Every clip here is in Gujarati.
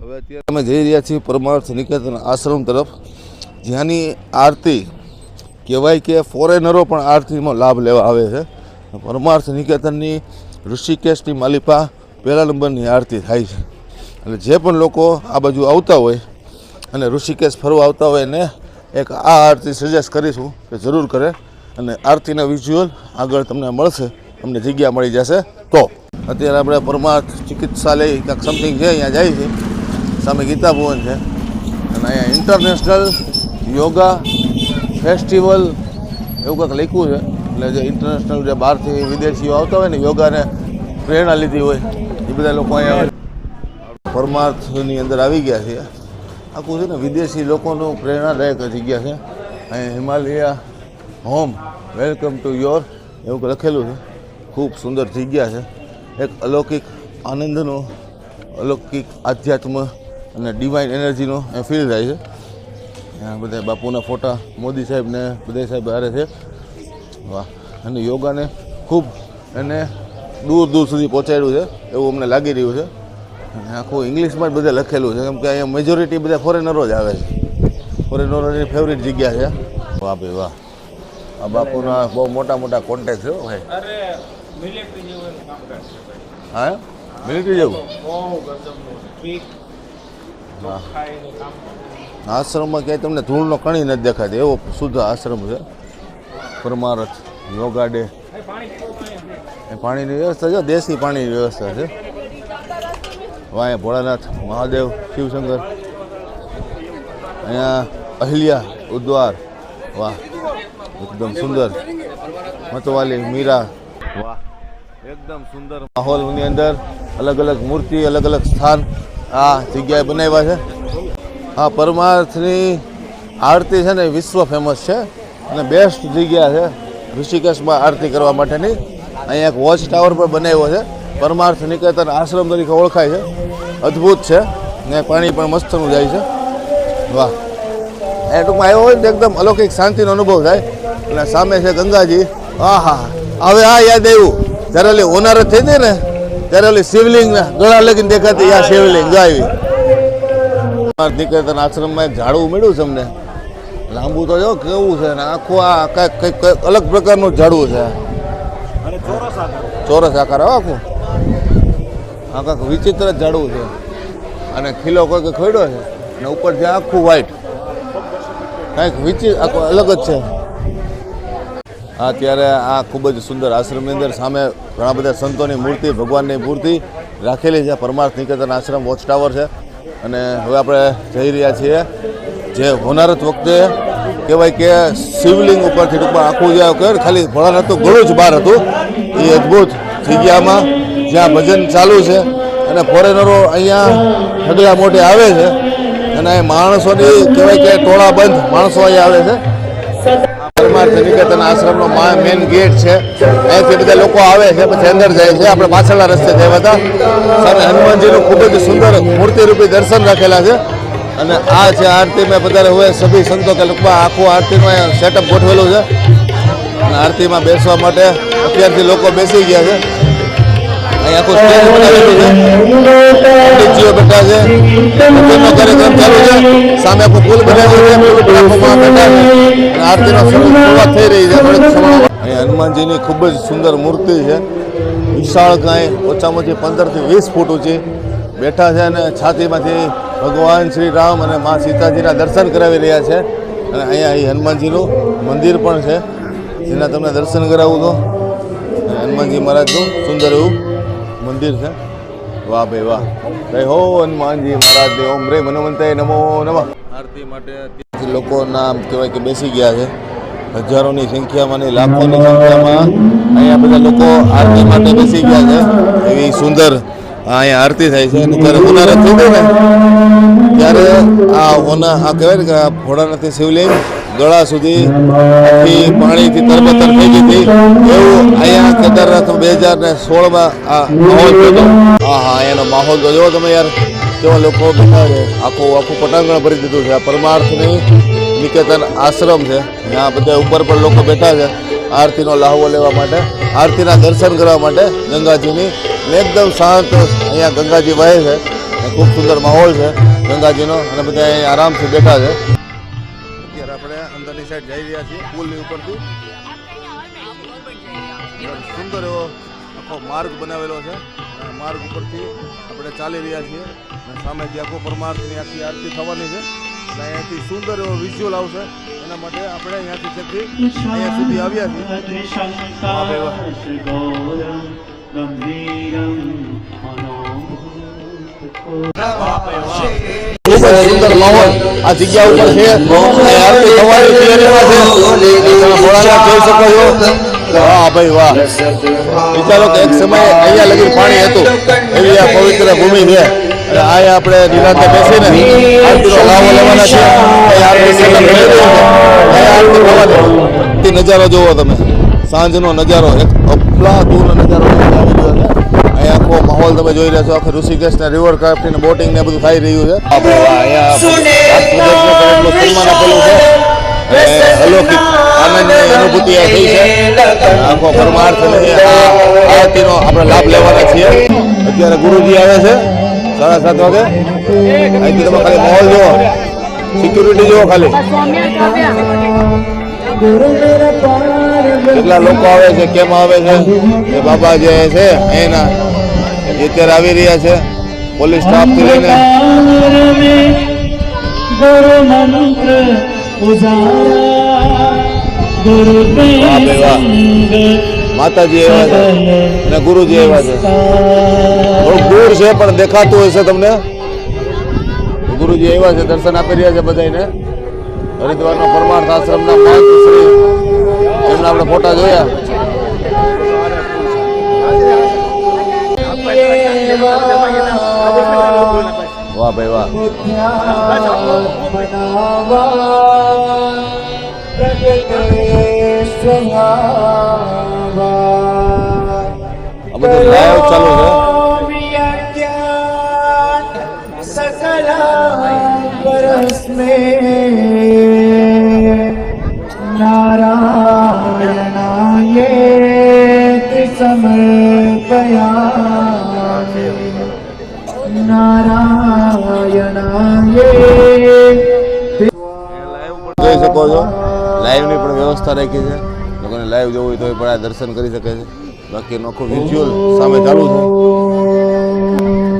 હવે અત્યારે અમે જઈ રહ્યા છીએ પરમાર્થ નિકેતન આશ્રમ તરફ. જ્યાંની આરતી કહેવાય કે ફોરેનરો પણ આરતીમાં લાભ લેવા આવે છે. પરમાર્થ નિકેતનની ઋષિકેશની માલિપા પહેલા નંબરની આરતી થાય છે. એટલે જે પણ લોકો આ બાજુ આવતા હોય અને ઋષિકેશ ફરવા આવતા હોય એને એક આ આરતી સજેસ્ટ કરીશું કે જરૂર કરે અને આરતીના વિઝ્યુઅલ આગળ તમને મળશે. તમને જગ્યા મળી જશે તો. અત્યારે આપણે પરમાર્થ ચિકિત્સાલય, ક્યાંક સમથિંગ છે, અહીંયા જાય છે. સામે ગીતા ભુવન છે. અને અહીંયા ઇન્ટરનેશનલ યોગા ફેસ્ટિવલ એવું કંઈક લખ્યું છે. એટલે જે ઇન્ટરનેશનલ જે બહારથી વિદેશીઓ આવતા હોય ને, યોગાને પ્રેરણા લીધી હોય, એ બધા લોકો અહીંયા પરમાર્થની અંદર આવી ગયા છે. આખું છે ને વિદેશી લોકોનું પ્રેરણાદાયક જગ્યા છે. અહીંયા Himalaya home welcome to your એવું લખેલું છે. ખૂબ સુંદર જગ્યા છે. એક અલૌકિક આનંદનો અલૌકિક આધ્યાત્મ અને ડિવાઇન એનર્જીનો એ ફીલ થાય છે. બધા બાપુના ફોટા મોદી સાહેબને બધા સાહેબ હારે છે. વાહ. અને યોગાને ખૂબ એને દૂર દૂર સુધી પહોંચાડ્યું છે. એવું અમને લાગી રહ્યું છે. અને આખું ઇંગ્લિશમાં જ બધે લખેલું છે. કેમ કે અહીંયા મેજોરિટી બધા ફોરેનરો જ આવે છે. ફોરેનરોની ફેવરિટ જગ્યા છે. વાહ ભાઈ વાહ. આ બાપુના બહુ મોટા મોટા કોન્ટેક્ટ છે ભાઈ. હા? મિલિટરી જેવું બહુ ગજબનું સ્ટ્રીક ચોખ્ખાઈનું કામ આશ્રમમાં ક્યાંય તમને ધૂળનો કણી નથી દેખાતી. એવો શુદ્ધ આશ્રમ છે. પરમારથ, યોગા ડે. એ પાણીની વ્યવસ્થા છે દેશી પાણીની વ્યવસ્થા છે. વાંહે ભોળાનાથ, મહાદેવ, શિવશંકર. અહીંયા અહિલ્યા, ઉદ્વાર. વાહ, એકદમ સુંદર. મતવાલી, મીરા. વાહ, એકદમ સુંદર માહોલની અંદર અલગ અલગ મૂર્તિ અલગ અલગ સ્થાન. આ જગ્યાએ બનાવ્યા છે. હા પરમાર્થની આરતી છે ને વિશ્વ ફેમસ છે અને બેસ્ટ જગ્યા છે ઋષિકેશમાં આરતી કરવા માટેની. અહીંયા એક વોચ ટાવર પણ બનાવ્યો છે. પરમાર્થ નિકેતન આશ્રમ તરીકે ઓળખાય છે. અદ્ભુત છે. ને પાણી પણ મસ્તનું જાય છે. વાહ. એ ટૂંકમાં આવ્યો હોય ને એકદમ અલૌકિક શાંતિનો અનુભવ થાય. અને સામે છે ગંગાજી. આહા. હવે આ યાદ આવ્યું. જ્યારે જ થઈ હતી ને ત્યારે ઓલી શિવલિંગ ગળા લગીને દેખાતી આ શિવલિંગ જો આવી. નિકેતન આશ્રમમાં એક ઝાડું મળ્યું છે અમને. લાંબુ તો જો કેવું છે ને આખું આ કંઈક કંઈક કંઈક અલગ પ્રકારનું ઝાડવું છે. અને ચોરસ આકાર ચોરસ આકાર હો આખું. આ કાંઈક વિચિત્ર જ ઝાડવું છે. અને ખીલો કોઈ ખોડ્યો છે. અને ઉપર છે આખું વ્હાઈટ કાંઈક વિચિત્ર આખું અલગ જ છે. આ ત્યારે આ ખૂબ જ સુંદર આશ્રમની અંદર સામે ઘણા બધા સંતોની મૂર્તિ, ભગવાનની મૂર્તિ રાખેલી છે. પરમાર્થ નિકેતન આશ્રમ વોચ ટાવર છે. અને હવે આપણે જઈ રહ્યા છીએ જે હોનારત વખતે કહેવાય કે શિવલિંગ ઉપરથી ટૂંકમાં આખું જે ખાલી ખાલી ભોળાનાથનું ગળું જ બહાર હતું. એ અદ્ભુત જગ્યામાં જ્યાં ભજન ચાલુ છે. અને ફોરેનરો અહીંયા ઠગલા મોટે આવે છે. અને માણસોની કહેવાય કે ટોળા બંધ માણસો અહીંયા આવે છે. પરમાર્થ નિકેતન આશ્રમનો મેઇન ગેટ છે. અહીંથી બધા લોકો આવે છે, પછી અંદર જાય છે. આપણે પાછળના રસ્તે જયા હતા. સામે હનુમાનજીનું ખૂબ જ સુંદર મૂર્તિરૂપી દર્શન રાખેલા છે. અને આ છે આરતીમાં વધારે હોય સભી સંતો કે લોકોમાં આખું આરતીમાં સેટઅપ ગોઠવેલું છે. અને આરતીમાં બેસવા માટે અત્યારથી લોકો બેસી ગયા છે. અહીં આખું સ્ટેજ બનાવેલું છે બેઠા છે. ભજનનો કાર્યક્રમ ચાલુ છે. સામે આખું પુલ બનાવ્યું છે. પુલ પર આખું માં બેઠા છે. અને આરતીનો શરૂ- શરૂઆત થઈ રહી છે. અહીં હનુમાનજીની ખૂબ જ સુંદર મૂર્તિ છે. વિશાળ કાંઈ ઓછામાં ઓછી પંદરથી વીસ ફૂટ ઊંચી. બેઠા છે અને છાતીમાંથી ભગવાન શ્રી રામ અને મા સીતાજીના દર્શન કરાવી રહ્યા છે. અને અહીંયા અહીં હનુમાનજીનું મંદિર પણ છે. જેના તમને દર્શન કરાવું તો હનુમાનજી મહારાજનું સુંદર એવું મંદિર છે. વાહ ભાઈ વાહ. જય હો હનુમાનજી મહારાજને. ઓમ રે મનોમંતાય નમો નમઃ. આરતી માટે લોકોના કહેવાય કે બેસી ગયા છે. હજારોની સંખ્યામાં ને લાખોની સંખ્યામાં અહીંયા બધા લોકો આરતી માટે બેસી ગયા છે. એવી સુંદર અહીંયા આરતી થાય છે. અને જ્યારે થઈ ગયો ને ત્યારે આ હોના આ કહેવાય ને કે ભોળાનાથની શિવલિંગ ગળા સુધી આખી પાણીથી તરબતર થઈ ગઈ હતી. એવું અહીંયા કેદારનાથ બે હજાર ને સોળમાં આ માહોલ જોયો હા હા, અહીંયાનો માહોલ જોવો તમે યાર. કેવા લોકો બેઠા છે. આખું આખું પટાંગણ ભરી દીધું છે. આ પરમાર્થની નિકેતન આશ્રમ છે. ત્યાં બધા ઉપર પણ લોકો બેઠા છે આરતીનો લાહવો લેવા માટે, આરતીના દર્શન કરવા માટે ગંગાજીની. એકદમ શાંત અહીંયા ગંગાજી વહે છે. ખૂબ સુંદર માહોલ છે ગંગાજીનો. અને બધા અહીં આરામથી બેઠા છે. અંદરની સાઈડ જઈ રહ્યા છીએ પુલની ઉપરથી. સુંદર એવો આખો માર્ગ બનાવેલો છે. માર્ગ ઉપરથી આપણે ચાલી રહ્યા છીએ. અને સામેથી આખો પરમાર્થની આખી આરતી થવાની છે અને અહીંયાથી સુંદર એવો વિઝ્યુઅલ આવશે. એના માટે આપણે અહીંયાથી છેકથી અહીંયા સુધી આવ્યા છીએ. ખૂબ જ સુંદર માહોલ આ જગ્યા ઉપર છે. અહીંયા પવિત્ર ભૂમિ છે આપણે બેસીને આરતીનો લાવો લેવાના છે આરતી નજારો જુઓ તમે સાંજનો નજારો એક અફલાતુન નજારો આખો માહોલ તમે જોઈ રહ્યા છો આખો ઋષિકેશના રિવર ક્રાફ્ટિંગ બોટિંગ ને બધું થઈ રહ્યું છે. આપણે અહીંયા સન્માન આપેલું છે. અલૌકિક આનંદની અનુભૂતિ થઈ છે. આખો પરમાર્થ આરતીનો આપણે લાભ લેવાના છીએ. અત્યારે ગુરુજી આવે છે સાડા સાત વાગે. અહીંથી તમે ખાલી માહોલ જુઓ. સિક્યુરિટી જુઓ ખાલી. કેટલા લોકો આવે છે કેમ આવે છે? એ બાબા જે છે એના એ અત્યારે આવી રહ્યા છે. પોલીસ સ્ટાફથી લઈને. માતાજી આવ્યા છે અને ગુરુજી આવ્યા છે. થોડુંક દૂર છે પણ દેખાતું હશે તમને. ગુરુજી આવ્યા છે દર્શન આપી રહ્યા છે બધાને હરિદ્વારના પરમાર્થ આશ્રમના પાંચ શ્રી એમના આપણે ફોટા જોયા. વાહ રાખી છે. લોકોને લાઈવ જોવું હોય તો એ પણ આ દર્શન કરી શકે છે. બાકી એનું આખું વિઝ્યુઅલ સામે ચાલુ છે.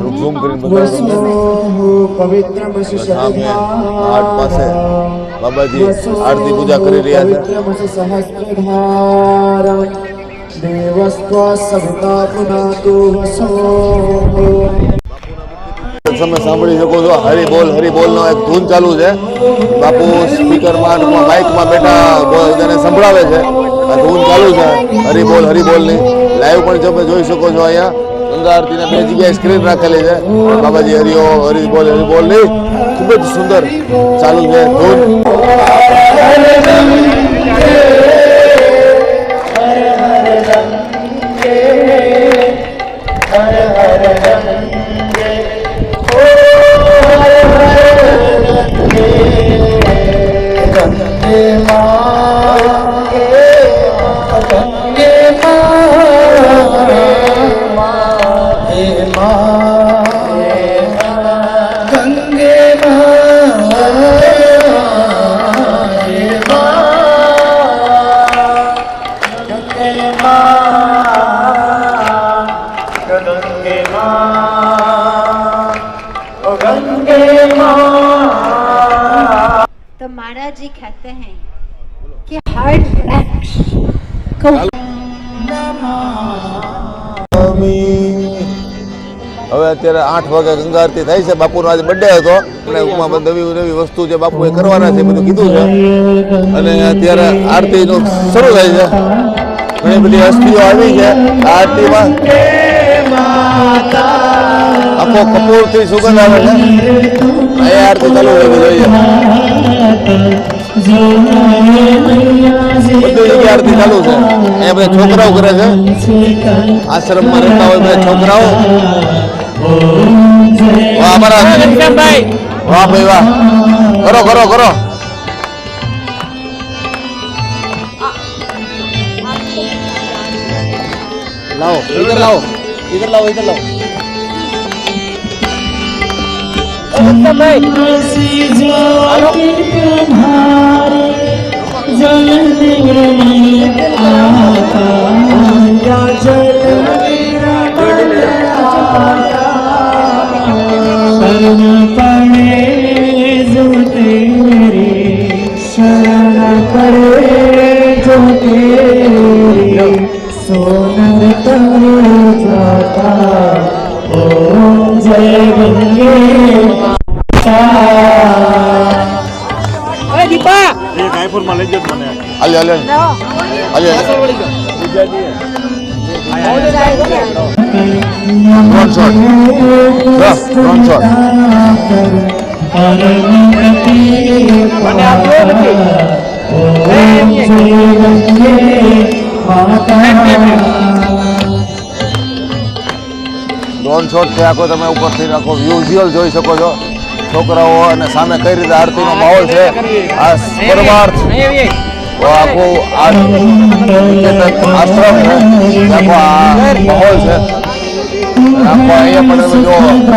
થોડુંક ઝૂમ કરીને બતાવું પવિત્ર સામે આર્ટ પાસે બાબાજી આરતી પૂજા કરી રહ્યા છે. સહસ્રધારા દેવસ્ત્વા સવિતા પુનાતુ તમે સાંભળી શકો છો, હરી બોલ હરી બોલ નો એક ધૂન ચાલુ છે. બાપુ સ્પીકરમાં માઇકમાં બેઠા બધાને સંભળાવે છે. આ ધૂન ચાલુ છે, હરી બોલ હરી બોલની લાઈવ પણ તમે જોઈ શકો છો અહીંયા. ગંગા આરતીના બે જગ્યાએ સ્ક્રીન રાખેલી છે. બાબાજી હરિઓ, હરી બોલ ખૂબ જ સુંદર ચાલુ છે ધૂન. Ganga Ma, Ganga Ma. तो महाराज जी कहते हैं कि हार्ट अटैक को હવે અત્યારે આઠ વાગે ગંગા આરતી થાય છે બાપુનો આજે બર્થડે હતો અને ઉપમાં નવી નવી વસ્તુ જે બાપુએ કરવાના છે એ બધું કીધું છે અને અત્યારે આરતીનું શરૂ થાય છે ઘણી બધી હસ્તીઓ આવી છે આ આરતીમાં આખો કપૂરથી સુગંધ આવે છે અહીંયા આરતી ચાલુ થઈ ગઈ ચાલુ છે? બધા છોકરાઓ કરે છે? આશ્રમમાં રહેતા હોય બધા છોકરાઓ? વાહ અમારા વાહ ભાઈ વાહ. કરો કરો કરો. લાવો ઇધર લાવો ઇધર લાવો ઇધર લાવો. शरण લઈ જજો મને. હાલે હાલે હાલે. Drone shot. છે આખો તમે ઉપરથી રાખો. વિઝ્યુઅલ જોઈ શકો છો. છોકરાઓ અને સામે કઈ રીતે આરતીનો માહોલ છે? આ પરમાર્થ. આખું આશ્રમ છે. આખો આ છે. આખો અહીંયા પણ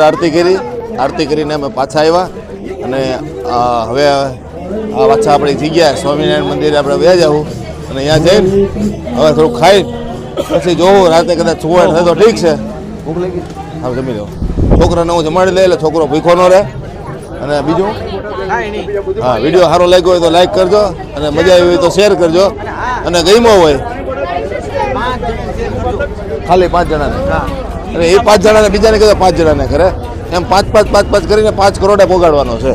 સુંદર આરતી કરી. આરતી કરીને અમે પાછા આવ્યા. અને હવે પાછા આપણી જગ્યા સ્વામિનારાયણ મંદિરે આપણે વ્યા જવું અને અહીંયા જઈને હવે થોડુંક ખાઈ, પછી જોવું. રાતે કદાચ સુવાય થાય તો ઠીક છે. હા, જમી લો. છોકરાને હું જમાડી લઈ એટલે છોકરો ભૂખો ન રહે. અને બીજું? હા, વીડિયો સારો લાગ્યો હોય તો લાઈક કરજો. અને મજા આવી હોય તો શેર કરજો. અને ગમ્યો હોય. ખાલી પાંચ જણાને? અને એ પાંચ જણાને બીજાને કહેતો પાંચ જણાને કરે એમ પાંચ પાંચ પાંચ પાંચ કરીને પાંચ કરોડે પોગાડવાનો છે.